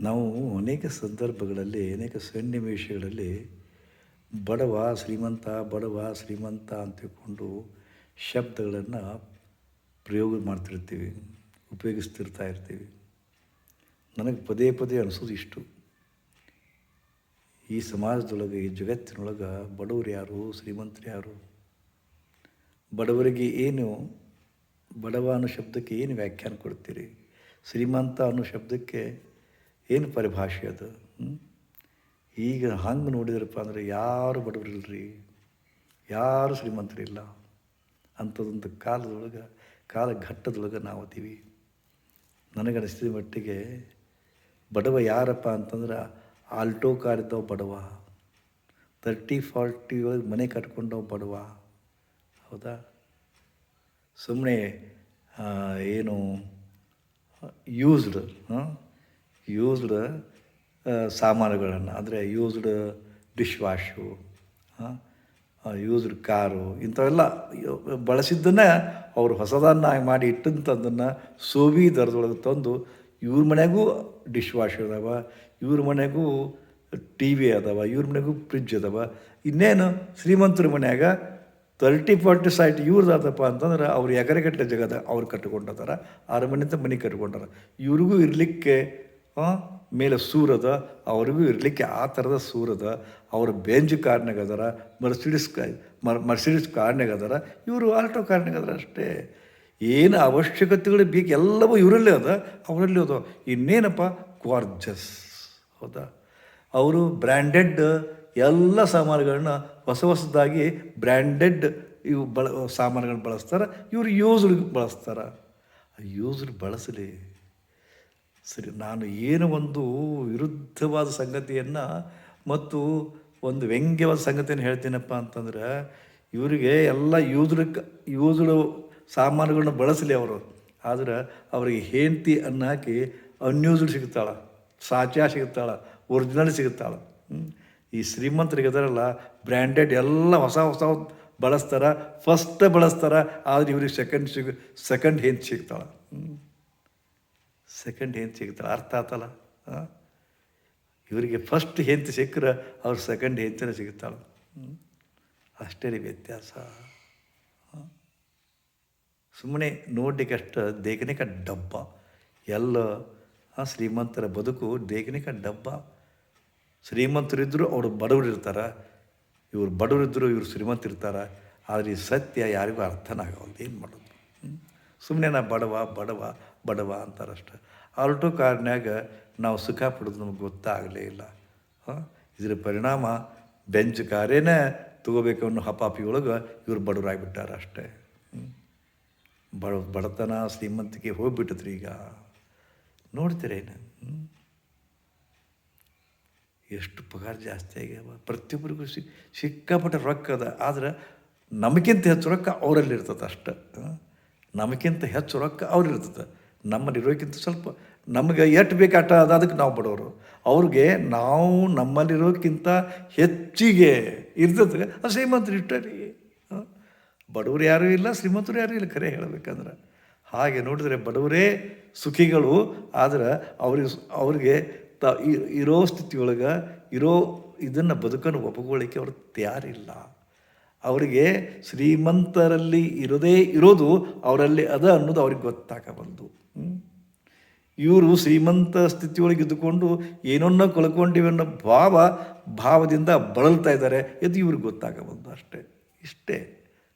ನಾವು ಅನೇಕ ಸಂದರ್ಭಗಳಲ್ಲಿ, ಅನೇಕ ಸನ್ನಿವೇಶಗಳಲ್ಲಿ ಬಡವ ಶ್ರೀಮಂತ ಬಡವ ಶ್ರೀಮಂತ ಅಂತ ತಿಳ್ಕೊಂಡು ಶಬ್ದಗಳನ್ನು ಪ್ರಯೋಗ ಮಾಡ್ತಿರ್ತೀವಿ, ಉಪಯೋಗಿಸ್ತಿರ್ತಾ ಇರ್ತೀವಿ. ನನಗೆ ಪದೇ ಪದೇ ಅನಿಸೋದು ಇಷ್ಟು. ಈ ಸಮಾಜದೊಳಗೆ, ಈ ಜಗತ್ತಿನೊಳಗೆ ಬಡವರು ಯಾರು, ಶ್ರೀಮಂತರು ಯಾರು? ಬಡವರಿಗೆ ಏನು, ಬಡವ ಅನ್ನೋ ಶಬ್ದಕ್ಕೆ ಏನು ವ್ಯಾಖ್ಯಾನ ಕೊಡ್ತೀರಿ? ಶ್ರೀಮಂತ ಅನ್ನೋ ಶಬ್ದಕ್ಕೆ ಏನು ಪರಿಭಾಷೆ ಅದು? ಈಗ ಹಂಗೆ ನೋಡಿದ್ರಪ್ಪ ಅಂದರೆ ಯಾರು ಬಡವರಿಲ್ರಿ? ಯಾರು ಶ್ರೀಮಂತರಿಲ್ಲ? ಅಂಥದ್ದೊಂದು ಕಾಲದೊಳಗೆ, ಕಾಲಘಟ್ಟದೊಳಗೆ ನಾವು ಅದೀವಿ. ನನಗನಿಸಿದ ಮಟ್ಟಿಗೆ ಬಡವ ಯಾರಪ್ಪ ಅಂತಂದ್ರೆ ಆಲ್ಟೋ ಕಾರ್ ಇದ್ದವ ಬಡವ, ತರ್ಟಿ, ಫಾರ್ಟಿ ಒಳಗೆ ಮನೆ ಕಟ್ಕೊಂಡವ ಬಡವ. ಹೌದಾ? ಸುಮ್ಮನೆ ಏನು, ಯೂಸ್ಡ್ ಯೂಸ್ಡ್ ಸಾಮಾನುಗಳನ್ನು. ಅಂದರೆ used dish wash used car, ಇಂಥವೆಲ್ಲ ಬಳಸಿದ್ದನ್ನ ಅವರು ಹೊಸದನ್ನಾಗಿ ಮಾಡಿ ಇಟ್ಟಂಥದ್ದನ್ನು ಸೋವಿ ದರದೊಳಗೆ ತಂದು ಇವ್ರ ಮನೆಗೂ ಡಿಶ್ ವಾಶ್ ಅದಾವ ಇವ್ರ ಮನೆಗೂ ಟಿ ವಿ ಅದಾವ, ಇವ್ರ ಮನೆಗೂ ಫ್ರಿಜ್ ಅದಾವ. ಇನ್ನೇನು ಶ್ರೀಮಂತರ ಮನ್ಯಾಗ ತರ್ಟಿ ಫಾರ್ಟಿ ಸೈಟ್ ಇವ್ರದ್ದಾತಪ್ಪ ಅಂತಂದ್ರೆ ಅವ್ರು ಎಕರೆಗಟ್ಟಲೆ ಜಗದ ಅವ್ರು ಕಟ್ಕೊಂಡದಾರ ಆರು ಮನೆಯಿಂದ ಮನೆ ಕಟ್ಕೊಂಡಾರ ಇವ್ರಿಗೂ ಇರಲಿಕ್ಕೆ ಮೇಲೆ ಸೂರದ, ಅವ್ರಿಗೂ ಇರಲಿಕ್ಕೆ ಆ ಥರದ ಸೂರದ, ಅವರು ಬೆಂಜ್ ಕಾರ್ನಾಗದಾರ ಮರ್ಸಿಡಿಸ್ ಮರ್ ಮರ್ಸಿಡಿಸ್ ಕಾರ್ನಾಗದಾರ ಇವರು ಆಲ್ಟೋ ಕಾರ್ನಾಗದಾರ ಅಷ್ಟೇ. ಏನು ಅವಶ್ಯಕತೆಗಳು ಬೇಕು, ಎಲ್ಲವೂ ಇವರಲ್ಲೇ ಅದ, ಅವರಲ್ಲಿ ಅದ. ಇನ್ನೇನಪ್ಪ? ಕ್ವಾರ್ಜಸ್ ಹೌದಾ? ಅವರು ಬ್ರ್ಯಾಂಡೆಡ್ ಎಲ್ಲ ಸಾಮಾನುಗಳನ್ನ ಹೊಸ ಹೊಸದಾಗಿ ಬ್ರ್ಯಾಂಡೆಡ್ ಇವು ಬಳ, ಸಾಮಾನುಗಳನ್ನ ಬಳಸ್ತಾರೆ, ಇವರು ಯೂಸ್ಡ್ ಬಳಸ್ತಾರೆ. ಯೂಸ್ಡ್ ಬಳಸಲಿ. ಸರಿ, ನಾನು ಏನು ಒಂದು ವಿರುದ್ಧವಾದ ಸಂಗತಿಯನ್ನು ಮತ್ತು ಒಂದು ವ್ಯಂಗ್ಯವಾದ ಸಂಗತಿಯನ್ನು ಹೇಳ್ತೀನಪ್ಪ ಅಂತಂದ್ರೆ, ಇವರಿಗೆ ಎಲ್ಲ ಯೂಸ್ಡ್ ಯೂಸ್ಡ್ ಸಾಮಾನುಗಳನ್ನ ಬಳಸಲಿ ಅವರು ಆದ್ರೆ ಅವರಿಗೆ ಹೆಂಡ್ತಿ ಅನ್ನ ಹಾಕಿ ಅನ್ಯೂಸ್ಡ್ ಸಿಗುತ್ತಾಳೆ, ಸಾಚಾ ಸಿಗುತ್ತಾಳೆ, ಒರಿಜಿನಲ್ ಸಿಗುತ್ತಾಳೆ. ಈ ಶ್ರೀಮಂತರಿಗೆ ಅದರಲ್ಲ ಬ್ರ್ಯಾಂಡೆಡ್ ಎಲ್ಲ ಹೊಸ ಹೊಸ ಬಳಸ್ತಾರೆ, ಫಸ್ಟ್ ಬಳಸ್ತಾರೆ, ಆದ್ರೆ ಇವ್ರಿಗೆ ಸೆಕೆಂಡ್ ಸಿಗ ಸೆಕೆಂಡ್ ಹೆಂಡ್ತಿ ಸಿಗ್ತಾಳೆ. ಸೆಕೆಂಡ್ ಹೆಂತ್ ಸಿಗ್ತಾಳೆ ಅರ್ಥ ಆತಲ್ಲ? ಇವರಿಗೆ ಫಸ್ಟ್ ಹೆಂಡ್ತಿ ಸಿಕ್ಕರೆ ಅವ್ರು ಸೆಕೆಂಡ್ ಹೆಂತನೇ ಸಿಗ್ತಾಳೆ. ಅಷ್ಟೇ ರೀ ವ್ಯತ್ಯಾಸ. ಸುಮ್ಮನೆ ನೋಡಲಿಕ್ಕೆ ಅಷ್ಟು ದೇಗನಿಕ ಡಬ್ಬ. ಎಲ್ಲ ಶ್ರೀಮಂತರ ಬದುಕು ದೇಗನಿಕ ಡಬ್ಬ. ಶ್ರೀಮಂತರಿದ್ದರು ಅವರು ಬಡವರು ಇರ್ತಾರೆ ಇವ್ರು ಬಡವರಿದ್ದರು ಶ್ರೀಮಂತ ಇರ್ತಾರೆ ಆದರೆ ಈ ಸತ್ಯ ಯಾರಿಗೂ ಅರ್ಥನ ಆಗವಲ್ದು ಏನು ಮಾಡೋದು? ಸುಮ್ಮನೆ ನಾ ಬಡವ ಬಡವ ಬಡವ ಅಂತಾರಷ್ಟೆ. ಆಲ್ಟೋ ಕಾರ್ನ್ಯಾಗ ನಾವು ಸುಖ ಪಡೋದು ನಮ್ಗೆ ಗೊತ್ತಾಗಲೇ ಇಲ್ಲ. ಹಾಂ? ಇದರ ಪರಿಣಾಮ ಬೆಂಚ್ ಕಾರೇನೇ ತಗೋಬೇಕು ಅನ್ನೋ ಹಪಾಪಿ ಒಳಗೆ ಇವರು ಬಡವರಾಗಿಬಿಟ್ಟಾರ ಅಷ್ಟೇ. ಬಡ, ಬಡತನ ಶ್ರೀಮಂತಿಕೆ ಹೋಗ್ಬಿಟ್ಟತ್ರಿ ಈಗ. ನೋಡ್ತೀರೇನು? ಎಷ್ಟು ಪಗಾರ ಜಾಸ್ತಿ ಆಗ್ಯಾವ ಪ್ರತಿಯೊಬ್ಬರಿಗೂ ಸಿಕ್ಕಾಪಟ್ಟೆ ರೊಕ್ಕ ಅದ. ಆದ್ರೆ ನಮಗಿಂತ ಹೆಚ್ಚು ರೊಕ್ಕ ಅವರಲ್ಲಿ ಇರ್ತದೆ ಅಷ್ಟೆ? ನಮಗಿಂತ ಹೆಚ್ಚು ರೊಕ್ಕ ಅವ್ರು ಇರ್ತದೆ ನಮ್ಮಲ್ಲಿ ಇರೋಕ್ಕಿಂತ ಸ್ವಲ್ಪ ನಮಗೆ ಎಷ್ಟು ಬೇಕು ಅದ ಅದಕ್ಕೆ ನಾವು ಬಡವರು. ಅವ್ರಿಗೆ ನಾವು ನಮ್ಮಲ್ಲಿರೋಕ್ಕಿಂತ ಹೆಚ್ಚಿಗೆ ಇರ್ತದೆ. ಅದು ಶ್ರೀಮಂತರು ಇಟ್ಟರಿ. ಬಡವರು ಯಾರೂ ಇಲ್ಲ, ಶ್ರೀಮಂತರು ಯಾರೂ ಇಲ್ಲ ಕರೆ ಹೇಳಬೇಕಂದ್ರೆ. ಹಾಗೆ ನೋಡಿದ್ರೆ ಬಡವರೇ ಸುಖಿಗಳು, ಆದ್ರೆ ಅವ್ರಿಗೆ ಅವ್ರಿಗೆ ತ ಇರೋ ಸ್ಥಿತಿಯೊಳಗೆ ಇರೋ ಇದನ್ನು ಬದುಕನ್ನು ಒಪ್ಪಿಕೊಳ್ಳಿಕ್ಕೆ ಅವ್ರು ತಯಾರಿಲ್ಲ. ಅವರಿಗೆ ಶ್ರೀಮಂತರಲ್ಲಿ ಇರೋದೇ ಇರೋದು ಅವರಲ್ಲಿ ಅದ ಅನ್ನೋದು ಅವ್ರಿಗೆ ಗೊತ್ತಾಗಬಲ್ದು? ಇವರು ಶ್ರೀಮಂತ ಸ್ಥಿತಿಯೊಳಗೆ ಇದ್ದುಕೊಂಡು ಏನನ್ನ ಕಳ್ಕೊಂಡಿವೆ ಅನ್ನೋ ಭಾವ, ಭಾವದಿಂದ ಬಳಲ್ತಾ ಇದ್ದಾರೆ ಇದು ಇವ್ರಿಗೆ ಗೊತ್ತಾಗಬಲ್ದು ಅಷ್ಟೇ. ಇಷ್ಟೇ.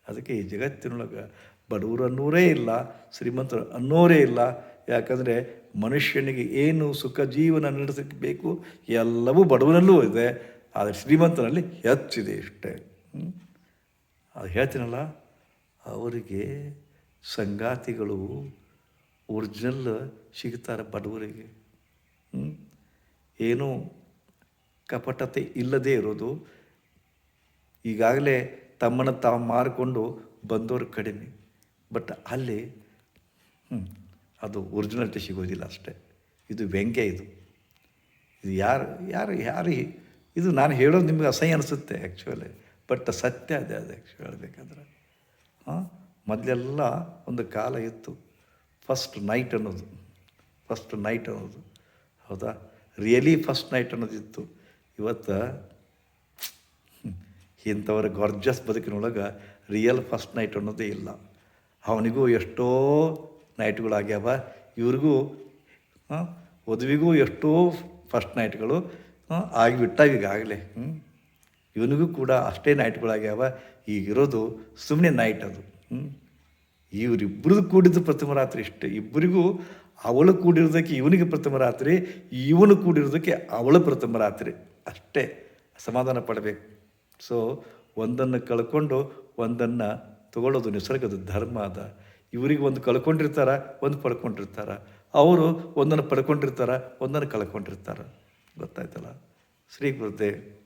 ಅದಕ್ಕೆ ಈ ಜಗತ್ತಿನೊಳಗೆ ಬಡವರು ಅನ್ನೋರೇ ಇಲ್ಲ, ಶ್ರೀಮಂತರು ಅನ್ನೋರೇ ಇಲ್ಲ. ಯಾಕಂದರೆ ಮನುಷ್ಯನಿಗೆ ಏನು ಸುಖ ಜೀವನ ನಡೆಸಬೇಕು ಬೇಕು ಎಲ್ಲವೂ ಬಡವನಲ್ಲೂ ಇದೆ, ಆದರೆ ಶ್ರೀಮಂತನಲ್ಲಿ ಹೆಚ್ಚಿದೆ ಇಷ್ಟೇ? ಅದು ಹೇಳ್ತೀನಲ್ಲ, ಅವರಿಗೆ ಸಂಗಾತಿಗಳು ಒರಿಜಿನಲ್ ಸಿಗ್ತಾರೆ ಬಡವರಿಗೆ. ಏನೂ ಕಪಟತೆ ಇಲ್ಲದೇ ಇರೋದು. ಈಗಾಗಲೇ ತಮ್ಮನ್ನು ತಾವು ಮಾರಿಕೊಂಡು ಬಂದವರು ಕಡಿಮೆ. ಬಟ್ ಅಲ್ಲಿ ಅದು ಒರಿಜಿನಲ್ಟಿ ಸಿಗೋದಿಲ್ಲ ಅಷ್ಟೇ. ಇದು ವ್ಯಂಗ್ಯ ಇದು. ಇದು ಯಾರು ಯಾರು ಯಾರು ಇದು ನಾನು ಹೇಳೋದು ನಿಮಗೆ ಅಸಹ್ಯ ಅನಿಸುತ್ತೆ ಆ್ಯಕ್ಚುಲಿ ಬಟ್ ಸತ್ಯ ಅದೇ ಹೇಳಬೇಕಂದ್ರೆ. ಹಾಂ ಮೊದಲೆಲ್ಲ ಒಂದು ಕಾಲ ಇತ್ತು. ಫಸ್ಟ್ ನೈಟ್ ಅನ್ನೋದು. ಫಸ್ಟ್ ನೈಟ್ ಅನ್ನೋದು. ಹೌದಾ? ರಿಯಲಿ ಫಸ್ಟ್ ನೈಟ್ ಅನ್ನೋದಿತ್ತು ಇವತ್ತು ಇಂಥವ್ರ ಗೊರ್ಜಸ್ ಬದುಕಿನೊಳಗೆ ರಿಯಲ್ ಫಸ್ಟ್ ನೈಟ್ ಅನ್ನೋದೇ ಇಲ್ಲ. ಅವನಿಗೂ ಎಷ್ಟೋ ನೈಟ್ಗಳಾಗ್ಯಾವ ಇವ್ರಿಗೂ ವಧುವಿಗೂ ಎಷ್ಟೋ ಫಸ್ಟ್ ನೈಟ್ಗಳು ಆಗಿಬಿಟ್ಟಾಗ ಈಗಾಗಲೇ. ಹ್ಞೂ ಇವನಿಗೂ ಕೂಡ ಅಷ್ಟೇ ನೈಟ್ಗಳಾಗ್ಯಾವ ಈಗಿರೋದು ಸುಮ್ಮನೆ ನೈಟ್ ಅದು. ಇವರಿಬ್ಬರದು ಕೂಡಿದ್ದು ಪ್ರಥಮ ರಾತ್ರಿ ಇಷ್ಟೇ. ಇಬ್ಬರಿಗೂ ಅವಳು ಕೂಡಿರೋದಕ್ಕೆ ಇವನಿಗೆ ಪ್ರಥಮ ರಾತ್ರಿ, ಇವನು ಕೂಡಿರೋದಕ್ಕೆ ಅವಳು ಪ್ರಥಮ ರಾತ್ರಿ. ಅಷ್ಟೇ. ಸಮಾಧಾನ ಪಡಬೇಕು. ಸೊ ಒಂದನ್ನು ಕಳ್ಕೊಂಡು ಒಂದನ್ನು ತಗೊಳ್ಳೋದು ನಿಸರ್ಗದ ಧರ್ಮ ಅದ. ಇವರಿಗೆ ಒಂದು ಕಳ್ಕೊಂಡಿರ್ತಾರ, ಒಂದು ಪಡ್ಕೊಂಡಿರ್ತಾರ. ಅವರು ಒಂದನ್ನು ಪಡ್ಕೊಂಡಿರ್ತಾರ, ಒಂದನ್ನು ಕಳ್ಕೊಂಡಿರ್ತಾರ. ಗೊತ್ತಾಯ್ತಲ್ಲ? ಶ್ರೀ ಗುರುದೇವ್.